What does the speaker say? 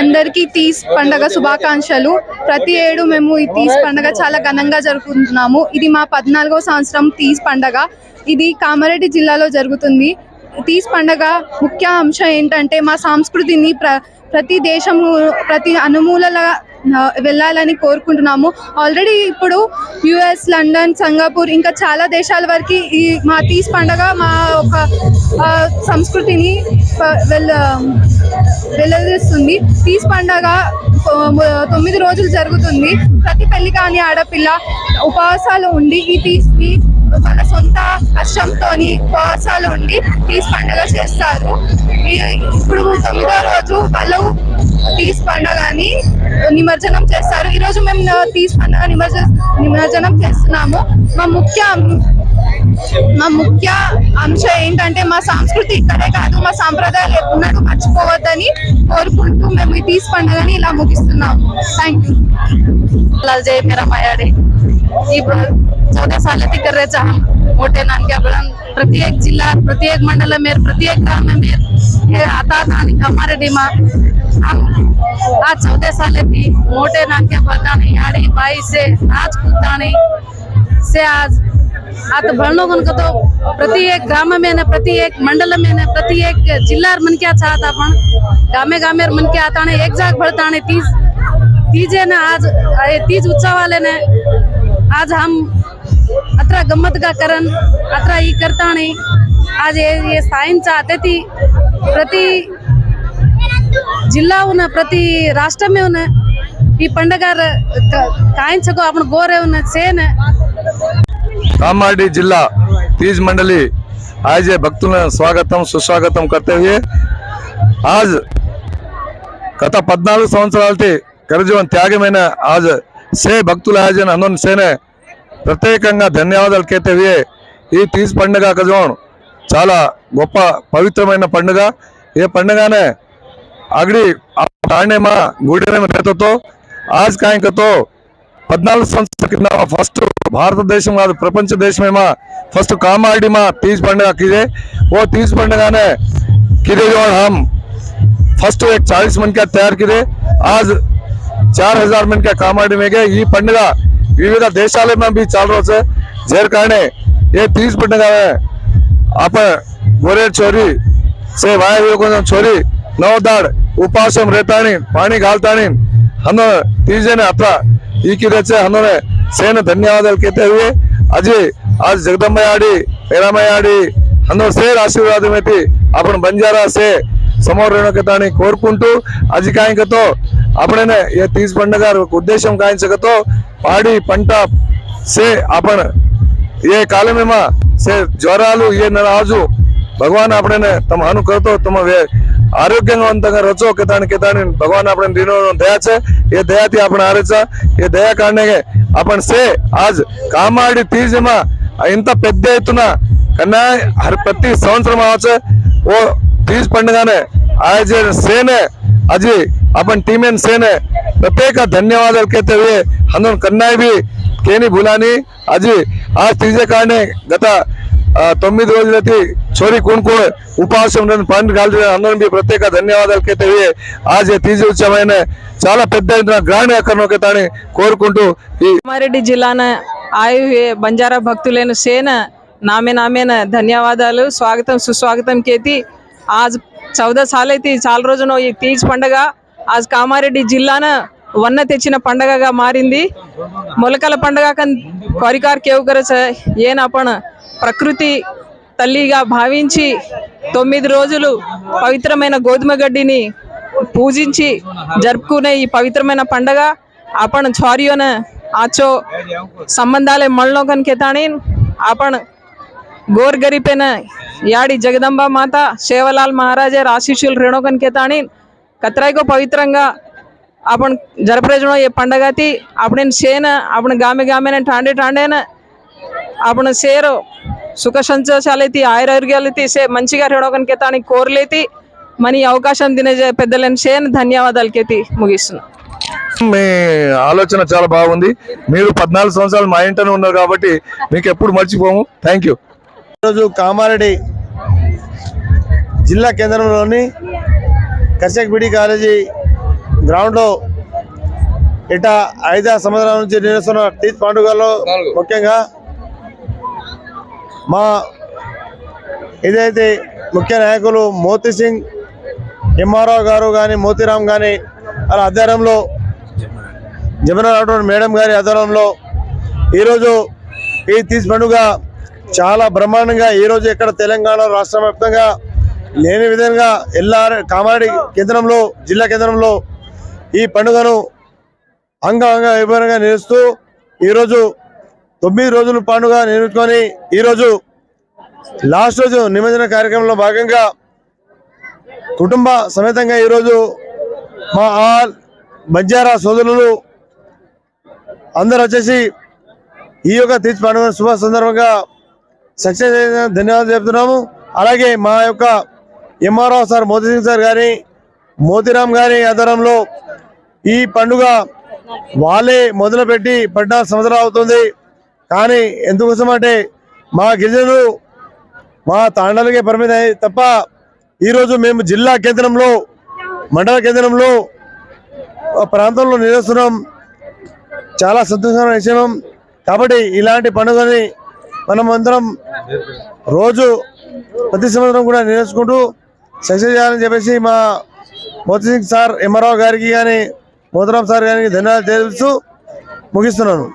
అందరికీ తీస్ పండగ శుభాకాంక్షలు. ప్రతి ఏడు మేము ఈ తీస్ పండగ చాలా ఘనంగా జరుపుకుంటున్నాము. ఇది మా పద్నాలుగో సంవత్సరం తీస్ పండగ. ఇది కామారెడ్డి జిల్లాలో జరుగుతుంది. తీస్ పండగ ముఖ్య అంశం ఏంటంటే మా సంస్కృతిని ప్ర ప్రతి దేశము ప్రతి అనుమూలల వెళ్ళాలని కోరుకుంటున్నాము. ఆల్రెడీ ఇప్పుడు యుఎస్ లండన్ సింగపూర్ ఇంకా చాలా దేశాల వరకు ఈ మా తీస్ పండగ మా ఒక సంస్కృతిని వెళ్ళ వెల్లడిస్తుంది తీస్ పండగ తొమ్మిది రోజులు జరుగుతుంది. ప్రతి పెళ్ళి కాని ఆడపిల్ల ఉపవాసాలు ఉండి ఈ తీసి వాళ్ళ సొంత కష్టంతో ఉపవాసాలు ఉండి తీసి పండగ చేస్తారు. ఇప్పుడు తొమ్మిదో రోజు వాళ్ళు తీస్ పండగని నిమజ్జనం చేస్తారు. ఈ రోజు మేము తీస్ పండగ నిమజ్జ నిమజ్జనం చేస్తున్నాము. మా ముఖ్య మా ముఖ్య అంశం ఏంటంటే మా సంస్కృతి ఇక్కడే కాదు మా సాంప్రదాయాలు ఎప్పుడూ మర్చిపోవద్దని కోరుకుంటూ మేము ఈ తీస్ పండుగని ఇలా ముగిస్తున్నాము इस्लाम साल ती करायचं आम मोठे नानक्या प्रत्येक जिला प्रत्येक मंडल मेर प्रत्येक गाव मेर हे आता आणि हमारे डीमा આ ચૌદ સાલેથી મોટે નાખ્યા પોતાની આડી ભાઈ છે આજ પોતાની છે આજ આત ભણનોગન કતો प्रति एक ગામ में ને प्रति एक मंडल में ને પ્રતિ એક જિલ્લાર મન ક્યાં ચાહતા પણ मन ગામેર आता ने एक जाग જાગ ने तीज, तीजे ને आज એ तीज उत्सव वाले ने, आज हम अतरा गम्मत का करण, अतरा ये करता ने आज ये ये साइन चाहते थी, प्रति जिला उन्हें प्रति राष्ट्र में उन्हें ये पंडगार काइन छको अपन गोरे उन्हें सेन कामारेड्डी जिला तीज मंडली आज ये भक्तों स्वागतम सुस्वागतम करते हुए आज గత పద్నాలుగు సంవత్సరాలకి కరజీవన్ త్యాగమైన ఆజ్ సే భక్తుల ఆయోజన హనున్ సేనే ప్రత్యేకంగా ధన్యవాదాలు కేతే ఈ తీజ్ పండుగ కజోన్ చాలా గొప్ప పవిత్రమైన పండుగ ఏ పండుగనే అగడి తాండేమా గుడినేమ రేతతో ఆజ్ కాయంకతో పద్నాలుగు సంవత్సరాల కింద ఫస్ట్ భారతదేశం కాదు ప్రపంచ దేశమేమా? ఫస్ట్ కామాడిమా తీజ్ పండుగ కిదే? पंडे जो हम फ़र्स्ट एक चालीस मन का तैयार किरे आज चार हज़ार मन का कामाडी में ये पंडग विविध देशालय में भी चाल रहा है जेर कारण ये तीज पंडग है आप गोरे चोरी से भाई लोगों दाड़ पानी घालता हम तीजे ने अपना ಈ సేన ಅಂದರೆ ಸೇನ ಧನ್ಯವಾದಾలు ಕೇತೇವೆ આજે ఆడి જગદંબાયાડી ఆడి అందరూ సేర్ ఆశీర్వాదం అయితే అప్పుడు బంజారా సే సమోరణకతని కోరుకుంటూ అధికారికతో అప్పుడైనా ఏ తీజ్ పండుగ ఉద్దేశం కాయించకతో పాడి పంట సే అపణ ఏ కాలమేమా? సే జ్వరాలు ఏ రాజు భగవాన్ అప్పుడైనా తమ అనుకరతో తమ आरोग्यवंत रचो के ताने के ताने भगवान अपने दिनों दया से ये दया थी अपना आ रही ये दया करने के अपन से आज काम आड़ी तीज में इनता पद्य इतना करना हर प्रति संस्कृत में आज वो तीज पढ़ने ने आज जो सेन है अजी अपन टीम एंड सेन है प्रत्येक का धन्यवाद अलग कहते हुए हम उन करना भी के नहीं भुलानी अजी आज तीजे कारण गता తొమ్మిది రోజులకి చోరీ కొనుక్కోవడం ఉపాసం ఉండని పండు కాల్చిన అందరం ప్రత్యేక ధన్యవాదాలకైతే ఆజ తీజీ ఉత్సవమైన చాలా పెద్ద గ్రాండ్ ఎక్కడనొకైతే కోరుకుంటూ కామారెడ్డి జిల్లాన ఆయు బంజారా భక్తులైన సేన నామే నామేన ధన్యవాదాలు. స్వాగతం సుస్వాగతం కేతి. ఆజ్ చౌద సాలైతే చాలా రోజున ఈ తీజ్ పండగ ఆజ్ కామారెడ్డి జిల్లాన వన్న తెచ్చిన పండగగా మారింది. మొలకల పండగ కన్ కరికార్ కేవుకర ఏనా పణ ప్రకృతి తల్లిగా భావించి తొమ్మిది రోజులు పవిత్రమైన గోధుమ గడ్డిని పూజించి జరుపుకునే ఈ పవిత్రమైన పండగ ఆపణ చార్యోన ఆచో సంబంధాలే మళ్ళో કેતાણી ఆపణ గోర్ ગરીબેને యాడి జగదంబ మాత శేవలాల్ మహారాజే ఆశిష్యులు రేణో కేతాని కత్రాయికో పవిత్రంగా આપણ જરપ્રેજણો એ పండగతి આપણે సేన આપણે గామె గామెన టాండే టాండేన આપણે సేరో సుఖ సంతోషాలైతి ఆయురారోగ్యాలైతి సే మంచిగా రేణోకన్ కేతాని కోరలేతి. మన ఈ అవకాశం తినే పెద్దలని సేన ధన్యవాదాలు కేతి ముగిస్తున్నాను మీ ఆలోచన చాలా బాగుంది. మీరు పద్నాలుగు సంవత్సరాలు మా ఇంటనే ఉన్నారు కాబట్టి మీకు ఎప్పుడు మర్చిపోము. థ్యాంక్ యూ ఈరోజు కామారెడ్డి జిల్లా కేంద్రంలోని కర్షక్ బిడి కాలేజీ గ్రౌండ్లో ఇట ఐదు సంవత్సరాల నుంచి నిర్వహిస్తున్న తీజ్ పండుగలో ముఖ్యంగా మా ఏదైతే ముఖ్య నాయకులు మోతీ సింగ్ ఎంఆర్ఓ గారు కానీ మోతీరామ్ కానీ వాళ్ళ ఆధ్వర్యంలో జమున మేడం గారి ఆధ్వర్యంలో ఈరోజు ఈ తీసి పండుగ చాలా బ్రహ్మాండంగా ఈరోజు ఇక్కడ తెలంగాణ రాష్ట్ర వ్యాప్తంగా లేని విధంగా ఎల్లార్ కామారెడ్డి కేంద్రంలో జిల్లా కేంద్రంలో ఈ పండుగను అంగ అంగ వైభవంగా నిలుస్తూ ఈరోజు తొమ్మిది రోజుల పండుగ నిర్మించుకొని ఈరోజు లాస్ట్ రోజు నిమజ్జన కార్యక్రమంలో భాగంగా కుటుంబ సమేతంగా ఈరోజు మా ఆల్ బంజారా సోదరులు అందరు వచ్చేసి ఈ యొక్క తీర్చి పండుగ శుభ సందర్భంగా సక్సెస్ అయిన ధన్యవాదాలు చెప్తున్నాము. అలాగే మా యొక్క MRO sir Moti Singh sir గారి మోతీరామ్ గారి ఆధ్వర్యంలో ఈ పండుగ వాళ్ళే మొదలుపెట్టి పద్నాలుగు సంవత్సరాలు అవుతుంది. కానీ ఎందుకోసం అంటే మా గిరిజనులు మా తాండాలకే పరిమితం అయ్యి తప్ప ఈరోజు మేము జిల్లా కేంద్రంలో మండల కేంద్రంలో ప్రాంతంలో నిలుస్తున్నాం చాలా సంతోషమైన విషయం. కాబట్టి ఇలాంటి పండుగని మనం అందరం రోజు ప్రతి సంవత్సరం కూడా నిర్వహించుకుంటూ సక్సెస్ చేయాలని చెప్పేసి మా మోతి సింగ్ సార్ ఎంఆర్ఓ గారికి కానీ మోతరాం సార్ గారికి ధన్యవాదాలు తెలుస్తూ ముగిస్తున్నాను.